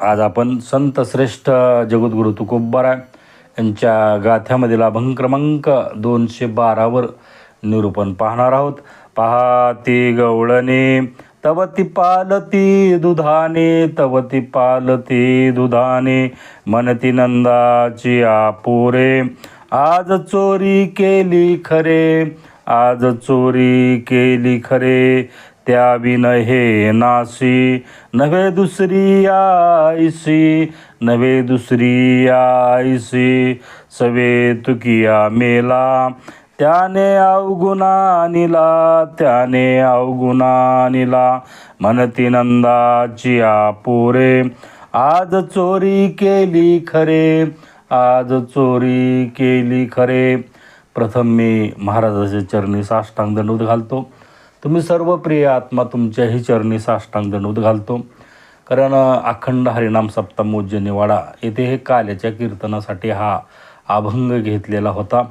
आज आपण संत श्रेष्ठ जगद्गुरु तुकोबारा यांच्या गाथ्यामधील अभंग क्रमांक दोनशे बारावर निरूपण पाहणार आहोत. पहाती गवळणे तवती पालती दुधाने तवती पालती दुधाने मनती नंदाची आपोरे. आज चोरी केली खरे आज चोरी केली खरे. त्या विन हे नासी नव्हे दुसरी आयसी नव्हे दुसरी आयसी। सवे तुकिया मेला त्याने अवगुणा निला त्याने अवगुणा निला। म्हणती नंदाची आपोरे आज चोरी केली खरे आज चोरी केली खरे। प्रथम मी महाराजाच्या चरणी साष्टांग दंडवत घालतो. तुम्ही सर्व प्रिय आत्मा तुमच्याही चरणी साष्टांग दंडवत घालतो. कारण अखंड हरिनाम सप्तमोज्जनीवाडा येथे हे काल्याच्या कीर्तनासाठी हा अभंग घेतलेला होता.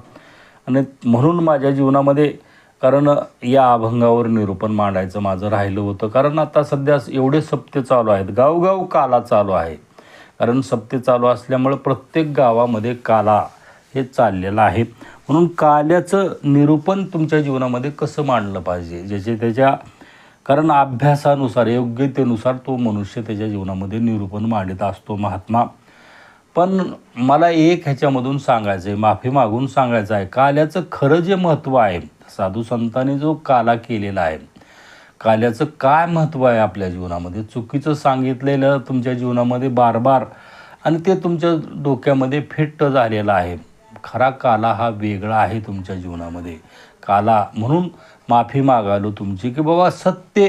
आणि म्हणून माझ्या जीवनामध्ये कारण या अभंगावर निरूपण मांडायचं माझं राहिलं होतं. कारण आता सध्या एवढे सप्ते चालू आहेत. गावगाव काला चालू आहे. कारण सप्ते चालू असल्यामुळं प्रत्येक गावामध्ये काला हे चाललेलं आहे. म्हणून काल्याचं निरूपण तुमच्या जीवनामध्ये कसं मांडलं पाहिजे? ज्याचे त्याच्या कारण अभ्यासानुसार योग्यतेनुसार तो मनुष्य त्याच्या जीवनामध्ये निरूपण मांडत असतो महात्मा. पण मला एक ह्याच्यामधून सांगायचं आहे माफी मागून सांगायचं आहे काल्याचं खरं जे महत्त्व आहे साधू संतांनी जो काला केलेला आहे काल्याचं काय महत्त्व आहे आपल्या जीवनामध्ये? चुकीचं सांगितलेलं तुमच्या जीवनामध्ये बार बार आणि ते तुमच्या डोक्यामध्ये फिट्ट झालेलं आहे. खरा काला हा वेगळा आहे तुमच्या जीवनामध्ये. काला म्हणून माफी मागालो तुमची की बाबा सत्य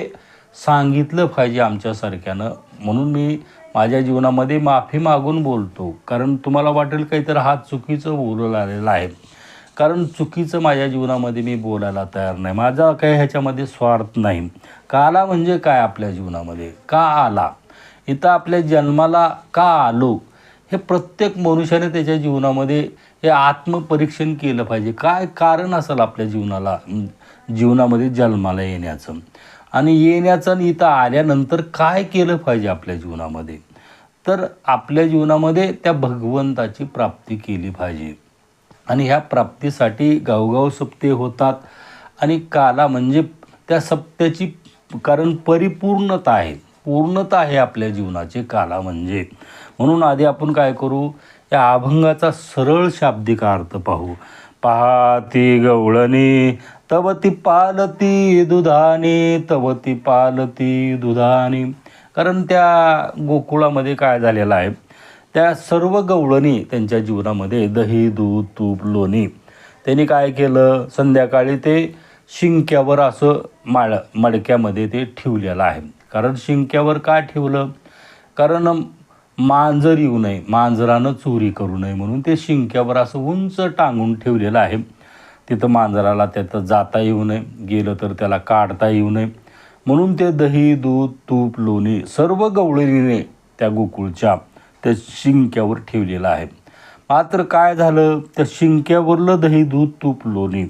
सांगितलं पाहिजे आमच्यासारख्यानं म्हणून मी माझ्या जीवनामध्ये माफी मागून बोलतो. कारण तुम्हाला वाटेल काहीतरी हा चुकीचं बोलू आलेला आहे. कारण चुकीचं माझ्या जीवनामध्ये मी बोलायला तयार नाही. माझा काही ह्याच्यामध्ये स्वार्थ नाही. काला म्हणजे काय आपल्या जीवनामध्ये? का आला? इथं आपल्या जन्माला का आलो? हे प्रत्येक मनुष्याने त्याच्या जीवनामध्ये हे आत्मपरीक्षण केलं पाहिजे. काय कारण असेल आपल्या जीवनाला? जीवनामध्ये जन्माला येण्याचं. आणि येण्याचं आणि इथं आल्यानंतर काय केलं पाहिजे आपल्या जीवनामध्ये? तर आपल्या जीवनामध्ये त्या भगवंताची प्राप्ती केली पाहिजे. आणि ह्या प्राप्तीसाठी गावगाव सप्ते होतात. आणि काला म्हणजे त्या सप्त्याची कारण परिपूर्णता आहे. पूर्णता आहे आपल्या जीवनाचे काला म्हणजे. म्हणून आधी आपण काय करू? या अभंगाचा सरळ शाब्दिक अर्थ पाहू. पाहती गवळणी तव ती पालती दुधाने तव ती पालती दुधाने. कारण त्या गोकुळामध्ये काय झालेलं आहे? त्या सर्व गवळणी त्यांच्या जीवनामध्ये दही दूध तूप लोणी. त्यांनी काय केलं? संध्याकाळी ते शिंक्यावर असं माळ मडक्यामध्ये ते ठेवलेलं आहे. कारण शिंक्यावर का ठेवलं? कारण मांजर येऊ नये मांजरानं चोरी करू नये म्हणून ते शिंक्यावर असं उंच टांगून ठेवलेलं आहे. तिथं मांजराला त्याचं जाता येऊ नये गेलं तर त्याला काढता येऊ नये. म्हणून ते दही दूध तूप लोणी सर्व गवळणीने त्या गोकुळच्या त्या शिंक्यावर ठेवलेलं आहे. मात्र काय झालं? त्या शिंक्यावरलं दही दूध तूप लोणी.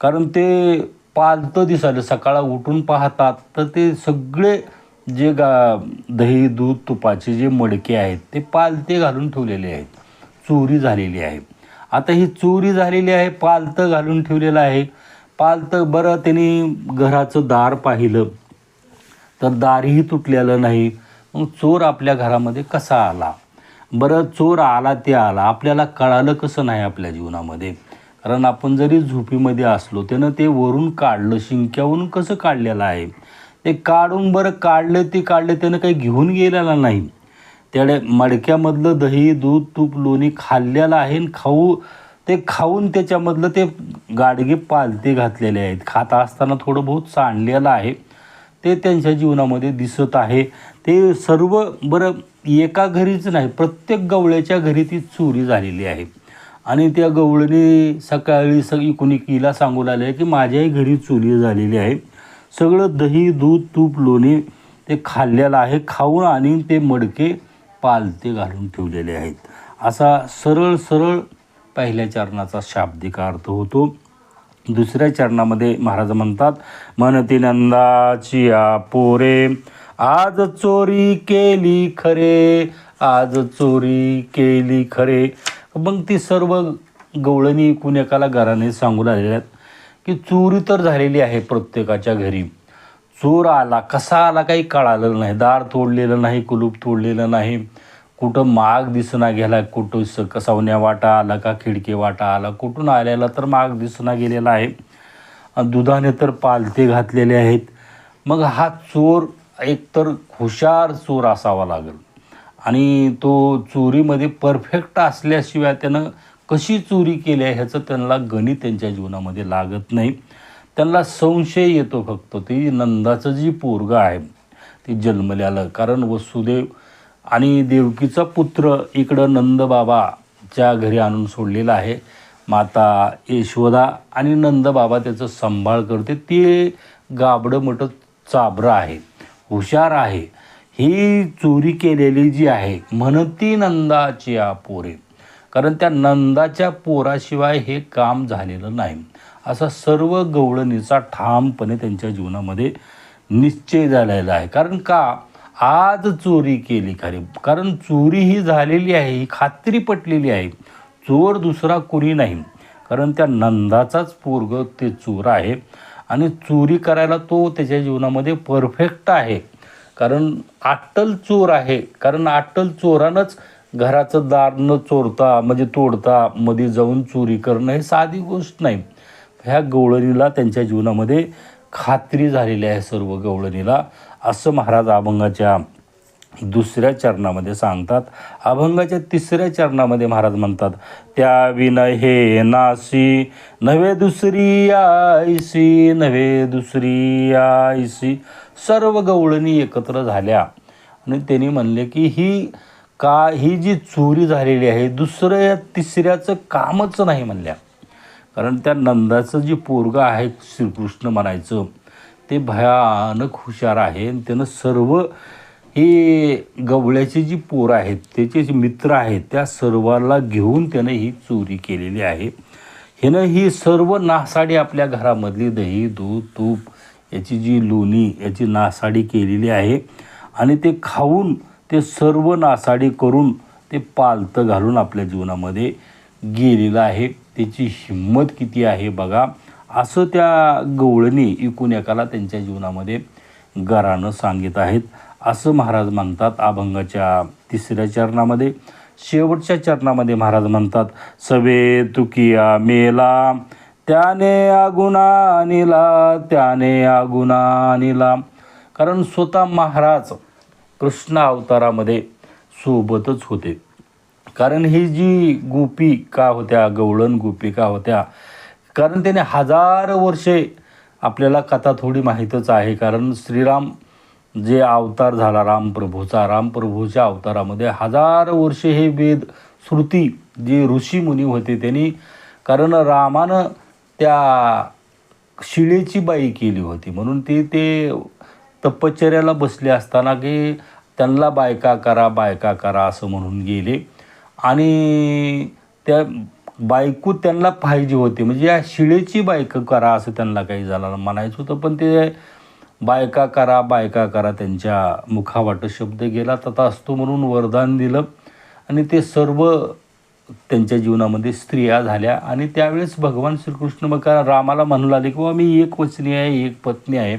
कारण ते पालतं दिसायलं सकाळ उठून पाहतात तर ते सगळे जे गा दही दूध तुपाचे जे मडके आहेत ते पालते घालून ठेवलेले आहेत. चोरी झालेली आहे. आता ही चोरी झालेली आहे पालतं घालून ठेवलेलं आहे. पालतं बरं त्यांनी घराचं दार पाहिलं. तर दारही तुटलेलं नाही. मग चोर आपल्या घरामध्ये कसा आला? बरं चोर आला ते आला. आपल्याला कळालं कसं नाही आपल्या जीवनामध्ये? कारण आपण जरी झोपीमध्ये असलो त्यानं ते वरून काढलं शिंक्यावरून कसं काढलेलं आहे? ते काढून बरं काढलं ते काढलं त्यानं काही घेऊन गेलेलं नाही. त्याडे मडक्यामधलं दही दूध तूप लोणी खाल्लेलं आहे आणि खाऊ ते खाऊन त्याच्यामधलं ते गाडगे पालते घातलेले आहेत. खात असताना थोडं बहुत सांडलेलं आहे. ते त्यांच्या जीवनामध्ये दिसत आहे. ते सर्व बरं एका घरीच नाही प्रत्येक गवळ्याच्या घरी ती चोरी झालेली आहे. आणि त्या गवळणी सकाळी सगळी कोणी किला सांगू लागले की माझ्याही घरी चोरी झालेली आहे. सगळं दही दूध तूप लोणी ते खाल्लेलं आहे. खाऊन आणि ते मडके पालते घालून ठेवलेले आहेत. असा सरळ सरळ पहिल्या चरणाचा शाब्दिक अर्थ होतो. दुसऱ्या चरणामध्ये महाराज म्हणतात मनती नंदाची पोरे आज चोरी केली खरे आज चोरी केली खरे. मग ती सर्व गवळणी एकूण एकाला घराने सांगून आलेल्या आहेत. की चोरी तर झालेली आहे प्रत्येकाच्या घरी. चोर आला कसा आला काही कळालं नाही. दार तोडलेलं नाही कुलूप तोडलेलं नाही. कुठं माग दिसना गेला कुठं स कसावण्या वाटा आला का खिडकी वाटा आला कुठून आलेला तर माग दिसना गेलेला आहे. दुधाने तर पालथे घातलेले आहेत. मग हा चोर एकतर हुशार चोर असावा लागेल. आणि तो चोरीमध्ये परफेक्ट असल्याशिवाय त्यानं कशी चोरी केली आहे ह्याचं त्यांना गणित त्यांच्या जीवनामध्ये लागत नाही. त्यांना संशय येतो फक्त. ती नंदाचं जी पोरगा आहे ती जन्मल्यालं कारण वसुदेव आणि देवकीचा पुत्र इकडं नंदबाबाच्या घरी आणून सोडलेला आहे. माता यशोदा आणि नंदबाबा त्याचं सांभाळ करते. ते गाबडं मोठं चाबरं आहे. हुशार आहे. ही चोरी केलेली जी आहे म्हणती नंदाची आ पोरे. कारण त्या नंदाच्या पोराशिवाय हे काम झालेलं नाही. असा सर्व गवळणीचा ठामपणे त्यांच्या जीवनामध्ये निश्चय झालेला आहे. कारण का? आज चोरी केली खरी. कारण चोरी ही झालेली आहे ही खात्री पटलेली आहे. चोर दुसरा कोणी नाही. कारण त्या नंदाचाच पोरग ते चोर आहे. आणि चोरी करायला तो त्याच्या जीवनामध्ये परफेक्ट आहे. कारण अट्टल चोर आहे. कारण अट्टल चोरानंच घराचं दार न चोरता म्हणजे तोडता मध्ये जाऊन चोरी करणं हे साधी गोष्ट नाही. ह्या गवळणीला त्यांच्या जीवनामध्ये खात्री झालेली आहे सर्व गवळणीला. असं महाराज अभंगाच्या दुसऱ्या चरणामध्ये सांगतात. अभंगाच्या तिसऱ्या चरणामध्ये महाराज म्हणतात त्या विनय हे नासी नव्हे दुसरी आयसी नव्हे दुसरी आयसी सर्व गवळणी एकत्र झाल्या. आणि त्यांनी म्हणले की ही का ही जी चोरी झालेली आहे दुसऱ्या तिसऱ्याचं कामच नाही म्हणल्या. कारण त्या नंदाचं जे पोरगं आहे श्रीकृष्ण म्हणायचं ते भयानक हुशार आहे आणि त्यानं सर्व हे गवळ्याची जी पोरं आहेत त्याचे जे मित्र आहेत त्या सर्वाला घेऊन त्यानं ही चोरी केलेली आहे. ह्यानं ही सर्व नासाडी आपल्या घरामधली दही दूध तूप याची जी लोणी याची नासाडी केलेली आहे. आणि ते खाऊन ते सर्व नासाडी करून ते पालतं घालून आपल्या जीवनामध्ये गेलेलं आहे. त्याची हिंमत किती आहे बघा. असं त्या गवळणी एकूण एकाला त्यांच्या जीवनामध्ये गरानं सांगित आहेत. असं महाराज म्हणतात अभंगाच्या तिसऱ्या चरणामध्ये शेवटच्या चरणामध्ये महाराज म्हणतात सवे तुकिया मेला त्याने आगुना आणला त्याने आगुना आणला. कारण स्वतः महाराज कृष्ण अवतारामध्ये सोबतच होते. कारण ही जी गोपिका होत्या गवळण गोपिका होत्या कारण त्याने हजार वर्षे आपल्याला कथा थोडी माहीतच आहे. कारण श्रीराम जे अवतार झाला रामप्रभूचा रामप्रभूच्या अवतारामध्ये हजार वर्षे हे वेद श्रुती जे ऋषीमुनी होते त्यांनी कारण रामानं त्या शिळेची बाई केली होती. म्हणून ते ते तपश्चर्याला बसले असताना की त्यांना बायका करा बायका करा असं म्हणून गेले. आणि त्या बायको त्यांना पाहिजे होती. म्हणजे या शिळेची बायका करा असं त्यांना काही झालं म्हणायचं होतं पण ते बायका करा बायका करा त्यांच्या मुखावाट शब्द गेला तथा असतो म्हणून वरदान दिलं. आणि ते सर्व त्यांच्या जीवनामध्ये स्त्रिया झाल्या. आणि त्यावेळेस भगवान श्रीकृष्ण मग रामाला म्हणू लागले की बाबा मी एक वचनी आहे एक पत्नी आहे.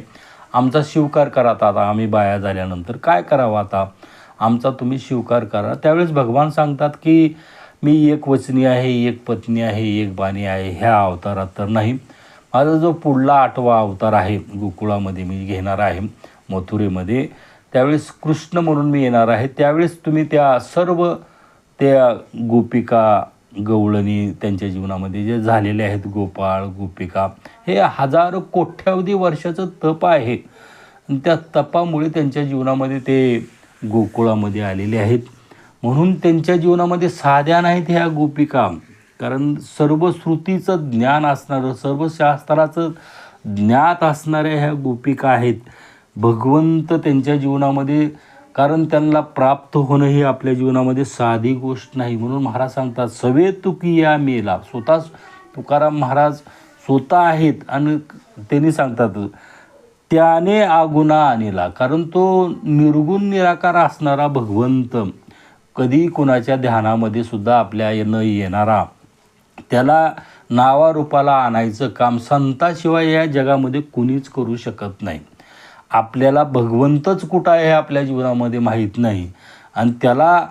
आमचा शिवकार करा आता आम्ही बाया झाल्यानंतर. काय करावं आता? आमचा तुम्ही शिवकार करा. त्यावेळेस भगवान सांगतात की मी एक वचनी आहे एक पत्नी आहे एक बाणी आहे. ह्या अवतारात तर नाही. माझा जो पुढला आठवा अवतार आहे गोकुळामध्ये मी घेणार आहे मथुरेमध्ये त्यावेळेस कृष्ण म्हणून मी येणार आहे. त्यावेळेस तुम्ही त्या सर्व त्या गोपिका गवळणी त्यांच्या जीवनामध्ये जे झालेले आहेत गोपाळ गोपिका हे हजारो कोट्यावधी वर्षाचं तप आहे. त्या तपामुळे त्यांच्या जीवनामध्ये ते गोकुळामध्ये आलेले आहेत. म्हणून त्यांच्या जीवनामध्ये साध्या नाहीत ह्या गोपिका. कारण सर्व श्रुतीचं ज्ञान असणारं सर्व शास्त्राचं ज्ञात असणाऱ्या ह्या गोपिका आहेत. भगवंत त्यांच्या जीवनामध्ये कारण त्यांना प्राप्त होणं ही आपल्या जीवनामध्ये साधी गोष्ट नाही. म्हणून महाराज सांगतात सवे तुकी या मेला. स्वतः तुकाराम महाराज स्वतः आहेत आणि त्यांनी सांगतात त्याने आगुना आणला कारण तो निर्गुण निराकार असणारा भगवंत. कधी कुणाच्या ध्यानामध्ये सुद्धा आपल्या न येणारा. त्याला नावारूपाला आणायचं काम संताशिवाय या जगामध्ये कुणीच करू शकत नाही. आपल्याला भगवंतच कुठं आहे हे आपल्या जीवनामध्ये माहीत नाही. आणि त्याला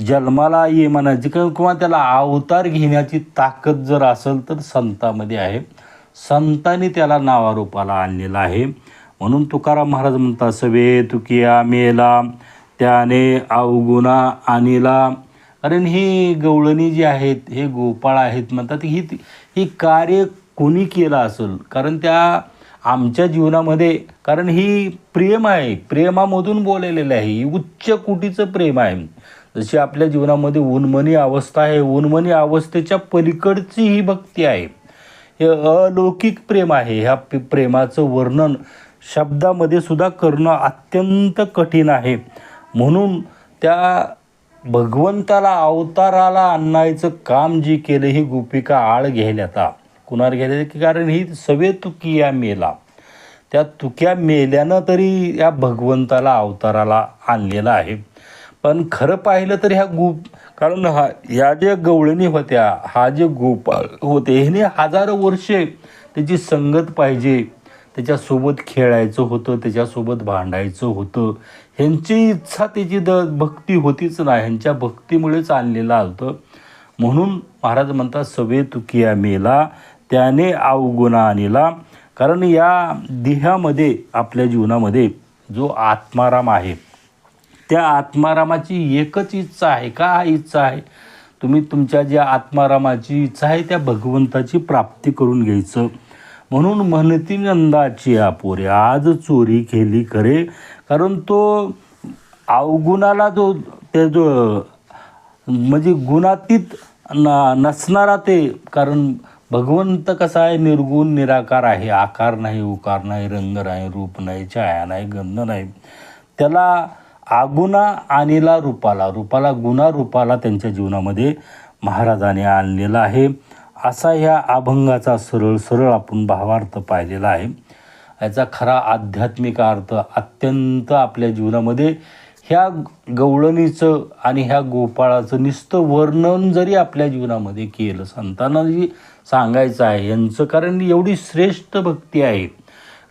जन्माला ये म्हणायची किंवा किंवा त्याला अवतार घेण्याची ताकद जर असेल तर संतामध्ये आहे. संतांनी त्याला नावारूपाला आणलेलं आहे. म्हणून तुकाराम महाराज म्हणतात सवे तुकिया मेला त्याने अवगुणा आणला. कारण ही गवळणी जी आहेत हे गोपाळ आहेत म्हणतात ही ही कार्य कोणी केलं असेल? कारण त्या आमच्या जीवनामध्ये कारण ही प्रेम आहे प्रेमामधून बोललेलं आहे ही उच्च कोटीचं प्रेम आहे. जशी आपल्या जीवनामध्ये उन्मनी अवस्था आहे उन्मनी अवस्थेच्या पलीकडची ही भक्ती आहे. हे अलौकिक प्रेम आहे ह्या प्रेमाचं वर्णन शब्दामध्ये सुद्धा करणं अत्यंत कठीण आहे. म्हणून त्या भगवंताला अवताराला आणायचं काम जी केलं ही गोपिका आळ घ्यायला आता. कुणाला घ्यायला की कारण ही सवे तुकिया मेला. त्या तुक्या मेल्यानं तरी या भगवंताला अवताराला आणलेलं आहे. पण खरं पाहिलं तर ह्या गो कारण हा या ज्या गवळणी होत्या हा जे गोपाळ होते ह्याने हजारो वर्षे त्याची संगत पाहिजे. त्याच्यासोबत खेळायचं होतं त्याच्यासोबत भांडायचं होतं. ह्यांची इच्छा त्याची द भक्ती होतीच ना. ह्यांच्या भक्तीमुळेच आणलेलं आलं म्हणून महाराज म्हणतात सवे तुकिया मेला. त्याने अवगुणा आणला कारण या देहामध्ये आपल्या जीवनामध्ये जो आत्माराम आहे त्या आत्मारामाची एकच इच्छा आहे. का इच्छा आहे? तुम्ही तुमच्या ज्या आत्मारामाची इच्छा आहे त्या भगवंताची प्राप्ती करून घ्यायचं. म्हणून म्हणती नंदाची आपोरे आज चोरी केली खरे. कारण तो अवगुणाला जो त्या जो म्हणजे गुणातीत न नसणारा ते कारण भगवंत कसा आहे निर्गुण निराकार आहे. आकार नाही उकार नाही रंग नाही रूप नाही छाया नाही गंध नाही. त्याला आगुणा आणिला रूपाला रूपाला गुणा रूपाला त्यांच्या जीवनामध्ये महाराजाने आणलेला आहे. असा ह्या अभंगाचा सरळ सरळ आपण भावार्थ पाहिलेला आहे. याचा खरा आध्यात्मिक अर्थ अत्यंत आपल्या जीवनामध्ये ह्या गवळणीचं आणि ह्या गोपाळाचं नुसतं वर्णन जरी आपल्या जीवनामध्ये केलं संतांना जी सांगायचं आहे. यांचं कारण एवढी श्रेष्ठ भक्ती आहे.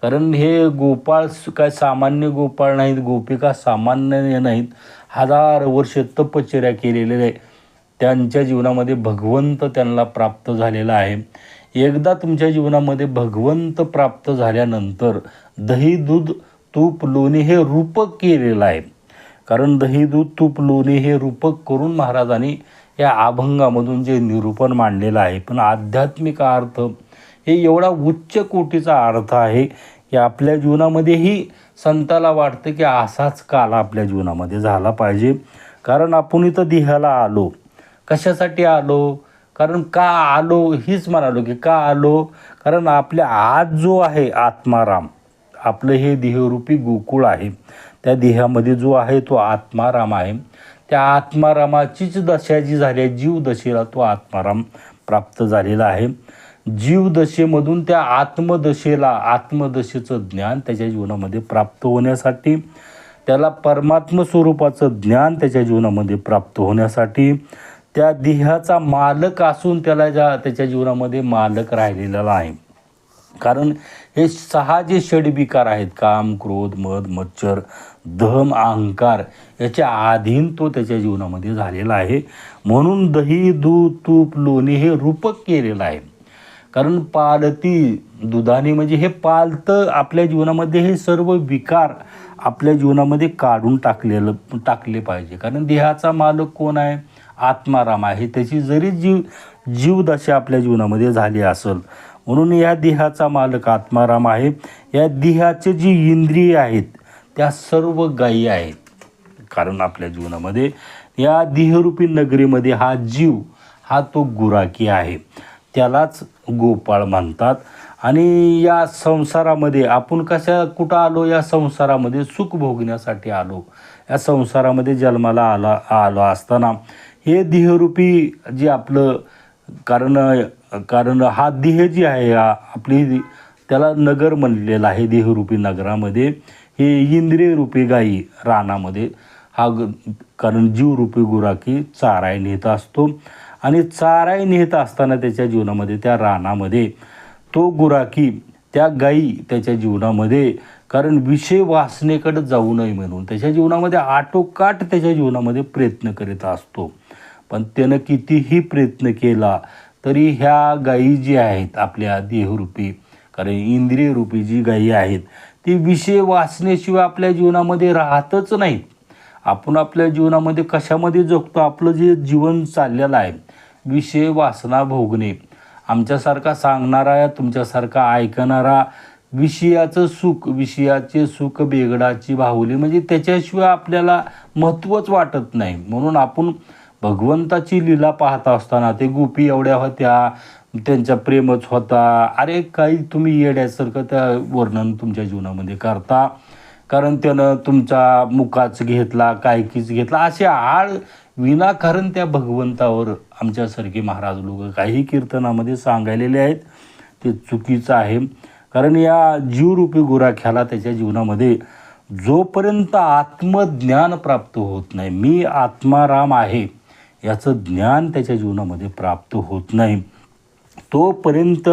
कारण हे गोपाळ काय सामान्य गोपाळ नाहीत गोपिका सामान्य नाहीत. हजार वर्ष तपश्चर्या केलेले आहे. त्यांच्या जीवनामध्ये भगवंत त्यांना प्राप्त झालेला आहे. एकदा तुमच्या जीवनामध्ये भगवंत प्राप्त झाल्यानंतर दही दूध तूप लोणी हे रूपक केलेलं आहे. कारण दही दूध तूप लोणी हे रूपक करून महाराजांनी या अभंगामधून जे निरूपण मांडलेलं आहे पण आध्यात्मिक अर्थ हे एवढा उच्च कोटीचा अर्थ आहे की आपल्या जीवनामध्येही संताला वाटतं की असाच काल आपल्या जीवनामध्ये झाला पाहिजे. कारण आपण इथं देहाला आलो. कशासाठी आलो? कारण का आलो? हीच म्हणालो की का आलो? कारण आपल्या आज जो आहे आत्माराम आपलं हे देहरूपी गोकुळ आहे. त्या देहामध्ये जो आहे तो आत्माराम आहे. त्या आत्मारामाचीच दशा जी झाली आहे जीवदशेला तो आत्माराम प्राप्त झालेला आहे. जीवदशेमधून त्या आत्मदशेला आत्मदशेचं ज्ञान त्याच्या जीवनामध्ये प्राप्त होण्यासाठी त्याला परमात्म स्वरूपाचं ज्ञान त्याच्या जीवनामध्ये प्राप्त होण्यासाठी त्या देहाचा मालक असून त्याला ज्या त्याच्या जीवनामध्ये मालक राहिलेला आहे. कारण हे सहा जे षडविकार आहेत काम क्रोध मध मच्छर दहम अहंकार याच्या अधीन तो त्याच्या जीवनामध्ये झालेला आहे. म्हणून दही दूध तूप लोणी हे रूपक केलेलं आहे. कारण पालती दुधाने म्हणजे हे पालतं आपल्या जीवनामध्ये हे सर्व विकार आपल्या जीवनामध्ये काढून टाकलेलं टाकले पाहिजे. कारण देहाचा मालक कोण आहे? आत्माराम आहे. त्याची जरी जीव जीवदशा आपल्या जीवनामध्ये झाली असेल म्हणून या देहाचा मालक आत्माराम आहे. या देहाचे जी इंद्रिय आहेत त्या सर्व गायी आहेत. कारण आपल्या जीवनामध्ये या देहरूपी नगरीमध्ये हा जीव हा तो गुराकी आहे. त्यालाच गोपाळ म्हणतात. आणि या संसारामध्ये आपण कशा कुठं आलो? या संसारामध्ये सुख भोगण्यासाठी आलो. या संसारामध्ये जन्माला आला आलो असताना हे देहरूपी जे आपलं कारण कारण हा देह जी आहे आपली त्याला नगर म्हणलेला आहे देहरूपी नगरामध्ये. हे इंद्रियरूपी गायी रानामध्ये हा ग कारण जीवरूपी गुराखी चाराय नेत असतो. आणि चाराय नेत असताना त्याच्या जीवनामध्ये त्या रानामध्ये तो गुराखी त्या गायी त्याच्या जीवनामध्ये कारण विषय वासनेकडे जाऊ नये म्हणून त्याच्या जीवनामध्ये आटोकाट त्याच्या जीवनामध्ये प्रयत्न करीत असतो. पण त्यानं कितीही प्रयत्न केला तरी ह्या गायी जी आहेत आपल्या देहरूपी कारण इंद्रियरूपी जी गायी आहेत ती विषय वाचण्याशिवाय आपल्या जीवनामध्ये राहतच नाहीत आपण आपल्या जीवनामध्ये कशामध्ये जगतो? आपलं जे जीवन चाललेलं आहे विषय वासना भोगणे. आमच्यासारखा सांगणारा तुमच्यासारखा ऐकणारा विषयाचं सुख विषयाचे सुख बेगडाची बाहुली म्हणजे त्याच्याशिवाय आपल्याला महत्त्वच वाटत नाही. म्हणून आपण भगवंताची लीला पाहत असताना ते गोपी एवढ्या होत्या त्यांचा प्रेमच होता. अरे काही तुम्ही येड्यासारखं त्या वर्णन तुमच्या जीवनामध्ये करता. कारण त्यानं तुमचा मुकाच घेतला कायकीच घेतला. असे आळ विनाकारण त्या भगवंतावर आमच्यासारखे महाराज लोक काही कीर्तनामध्ये सांगायलेले आहेत. ते चुकीचं आहे. कारण या जीवरूपी गुराख्याला त्याच्या जीवनामध्ये जोपर्यंत आत्मज्ञान प्राप्त होत नाही मी आत्माराम आहे याचं ज्ञान त्याच्या जीवनामध्ये प्राप्त होत नाही. तोपर्यंत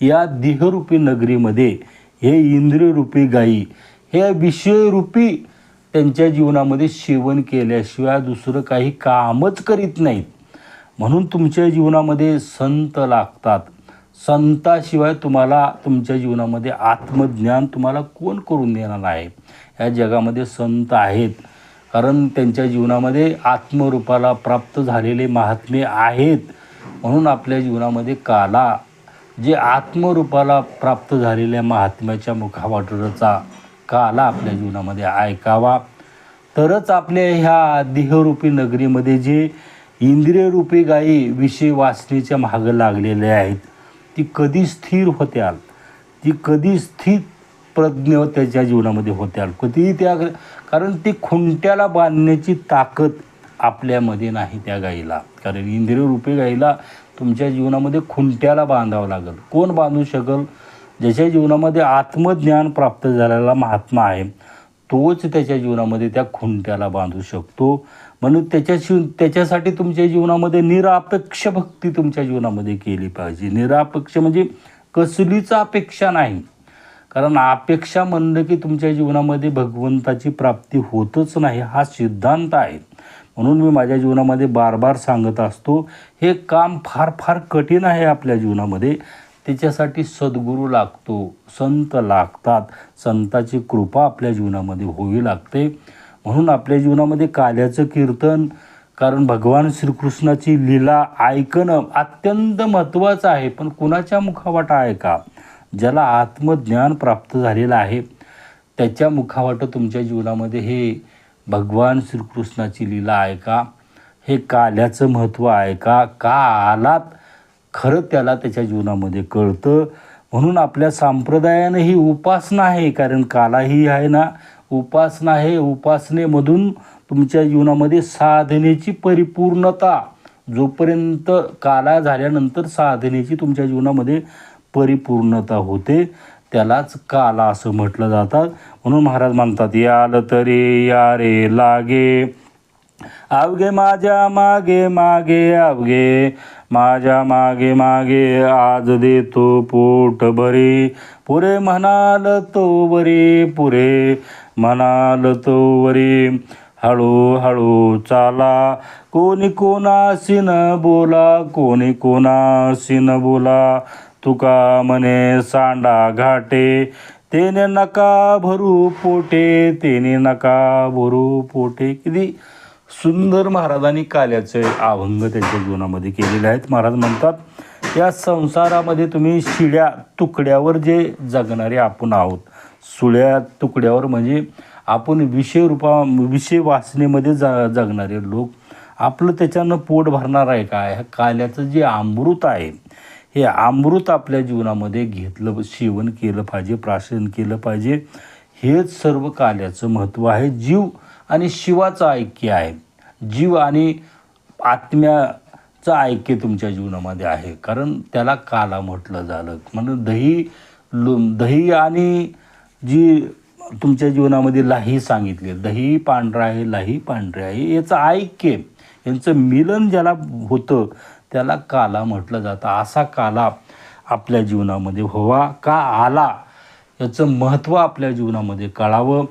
या देहरूपी नगरीमध्ये हे इंद्रियरूपी गायी हे विषयरूपी त्यांच्या जीवनामध्ये सेवन केल्याशिवाय दुसरं काही कामच करीत नाहीत. म्हणून तुमच्या जीवनामध्ये संत लागतात. संताशिवाय तुम्हाला तुमच्या जीवनामध्ये आत्मज्ञान तुम्हाला कोण करून देणार आहे? या जगामध्ये संत आहेत. कारण त्यांच्या जीवनामध्ये आत्मरूपाला प्राप्त झालेले महात्मे आहेत. म्हणून आपल्या जीवनामध्ये काला जे आत्मरूपाला प्राप्त झालेल्या महात्म्याच्या मुखावाटरचा काला आपल्या जीवनामध्ये ऐकावा. तरच आपल्या ह्या देहरूपी नगरीमध्ये जे इंद्रियरूपी गायी विषय वाचनेच्या मागं लागलेले आहेत ती कधी स्थिर होत्याल? ती कधी स्थित प्रज्ञ त्याच्या जीवनामध्ये होत्याल? कधी त्या कारण ती खुंट्याला बांधण्याची ताकद आपल्यामध्ये नाही त्या गाईला. कारण इंद्रियरूपी गाईला तुमच्या जीवनामध्ये खुंट्याला बांधावं लागेल. कोण बांधू शकल? ज्याच्या जीवनामध्ये आत्मज्ञान प्राप्त झालेला महात्मा आहे तोच त्याच्या जीवनामध्ये त्या खुंट्याला बांधू शकतो. म्हणून त्याच्याशी त्याच्यासाठी तुमच्या जीवनामध्ये निरापेक्ष भक्ती तुमच्या जीवनामध्ये केली पाहिजे. निरापेक्ष म्हणजे कसलीच अपेक्षा नाही. कारण अपेक्षा म्हणलं की तुमच्या जीवनामध्ये भगवंताची प्राप्ती होतच नाही हा सिद्धांत आहे. म्हणून मी माझ्या जीवनामध्ये बार बार सांगत असतो हे काम फार फार कठीण आहे आपल्या जीवनामध्ये. त्याच्यासाठी सद्गुरू लागतो संत लागतात संताची कृपा आपल्या जीवनामध्ये होवी लागते. म्हणून आपल्या जीवनामध्ये काल्याचं कीर्तन कारण भगवान श्रीकृष्णाची लीला ऐकणं अत्यंत महत्त्वाचं आहे पण कुणाच्या मुखावाटा ऐका ज्याला आत्मज्ञान प्राप्त झालेलं आहे त्याच्या मुखावाटं तुमच्या जीवनामध्ये हे भगवान श्रीकृष्णाची लीला आहे का? हे काल्याचं महत्त्व आहे का? का आलात? खरं त्याला त्याच्या जीवनामध्ये कळतं. म्हणून आपल्या संप्रदायानं ही उपासना आहे कारण काला ही आहे ना? उपासना आहे उपासनेमधून तुमच्या जीवनामध्ये साधनेची परिपूर्णता जोपर्यंत काला झाल्यानंतर साधनेची तुमच्या जीवनामध्ये परिपूर्णता होते. त्यालाच काला असं म्हटलं जातं. म्हणून महाराज म्हणतात याल तरी या रे लागे. अवघे माझ्या मागे मागे अवघे माझ्या मागे मागे आज देतो पोट बरे पुरे म्हणाल तो वरे पुरे म्हणाल तो वरे. हळूहळू चाला. कोणी कोणाशी न बोला कोणी कोणाशी न बोला. तुका म्हणे सांडा घाटे तेने नका भरू पोटे तेने नका भरू पोटे. किती सुंदर महाराजांनी काल्याचे अभंग त्यांच्या जीवनामध्ये केलेले आहेत. महाराज म्हणतात या संसारामध्ये तुम्ही शिड्या तुकड्यावर जे जगणारे आपण आहोत सुळ्या तुकड्यावर म्हणजे आपण विषय रूपा विषय वाचनेमध्ये जा जगणारे लोक आपलं त्याच्यानं पोट भरणार आहे काय ह्या काल्याचं जे अमृत आहे हे अमृत आपल्या जीवनामध्ये घेतलं सेवन केलं पाहिजे प्राशन केलं पाहिजे. हेच सर्व काल्याचं महत्त्व आहे. जीव आणि शिवाचं ऐक्य आहे. जीव आणि आत्म्याचं ऐक्य तुमच्या जीवनामध्ये आहे. कारण त्याला काला म्हटलं झालं. म्हणून दही लो दही आणि जी तुमच्या जीवनामध्ये लाही सांगितली. दही पांढरं आहे लाही पांढरे आहे. याचं ऐक्य यांचं मिलन ज्याला होतं त्याला काला म्हटलं जातं. असा काला आपल्या जीवनामध्ये व्हावा का आला याचं महत्त्व आपल्या जीवनामध्ये कळावं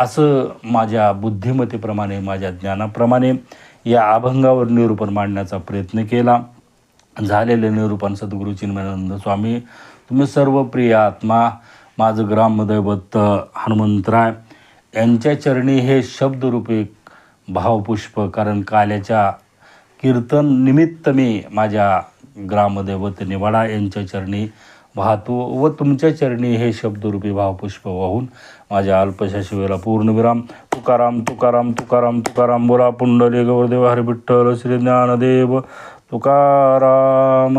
असं माझ्या बुद्धिमतेप्रमाणे माझ्या ज्ञानाप्रमाणे या अभंगावर निरूपण मांडण्याचा प्रयत्न केला. झालेले निरूपण सद्गुरू चिन्मयानंद स्वामी तुम्ही सर्व प्रिय आत्मा माझं ग्रामदैवत हनुमंतराय यांच्या चरणी हे शब्दरूपे भावपुष्प कारण काल्याच्या कीर्तन निमित्त मी माझ्या ग्रामदैवत निवाडा यांच्या चरणी वाहतो व तुमच्या चरणी हे शब्दरूपी भावपुष्प वाहून माझ्या अल्पशा शिवेला पूर्णविराम तुकाराम तुकाराम तुकाराम तुकाराम बोला पुंडली गौरदेव हरिविठ्ठल श्री ज्ञानदेव तुकाराम.